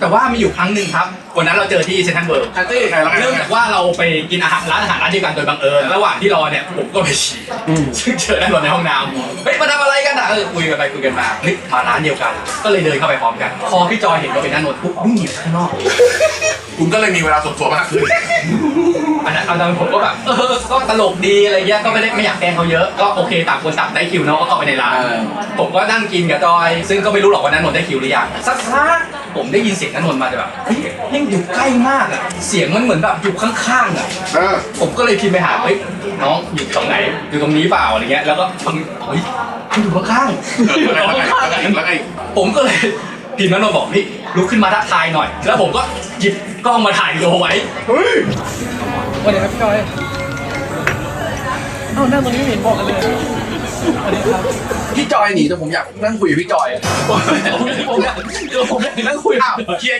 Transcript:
แต่ว่ามีอยู่ครั้งหนึ่งครับ วันนั้นเราเจอที่เซนทรัลเวิลด์แพตตี้ไงแล้วไงเริ่มจากว่าเราไปกินอาหารร้านอาหารร้านเดียวกันโดยบังเอิญ ระหว่างที่รอเนี่ยผมก็ไปฉี่ซึ่งเจอด้านบนในห้องน้ำเฮ้ยมาทำอะไรกันอะเออคุยกันไปคุยกันมาเฮ้ยมาร้านเดียวกัน ก็เลยเดินเข้าไปพร้อมกัน พอพี่จอยเห็นว่าเป็นด้านนนท์ปุ๊บวิ่งหนีไปข้างนอก คุณก็เลยมีเวลาส่วนตัวมากขึ้นอันนั้นเอาตอนผมก็แบบเออก็ตลกดีอะไรเงี้ยก็ไม่ได้ไม่อยากแกล้งเขาเยอะ ก็โอเคต่างคนต่างได้คิวเนาะก็เข้าไปในร้านเออผมก็นั่งกินกับจอย ซึ่งก็ไม่รู้หรอกว่านันนนท์ได้คิวหรือยังสักพัก ผมได้ยินเสียงนันนนท์มาแต่แบบเฮ้ยยังอยู่ใกล้มากอะเสียงมันเหมือนแบบอยู่ข้างๆอะเออ ผมก็เลยพิมพ์ไปหาเฮ้ยน้องอยู่ตรงไหนอยู่ตรงนี้เปล่าอะไรเงี้ยแล้วก็ฟังเฮ้ยมันอยู่ข้างๆเออแล้วไงแล้วไงแล้วไงผมก็เลยพิมพ์นันนนท์บอกพี่ลุกขึ้นมาทักทายหน่อย แล้วผมก็หยิบกล้องมาถ่ายวิดีโอไว้เฮ้ยสวัสดีครับพี่จอยเอ้านั่งตรงนี้ไม่เห็นบอกกันเลยสวัสดีครับ พี่จอยหนีแต่ผมอยากนั่งคุยกับพี่จอยอะผมผมอยากผมอยากนั่งคุยอ้าวเคลียร์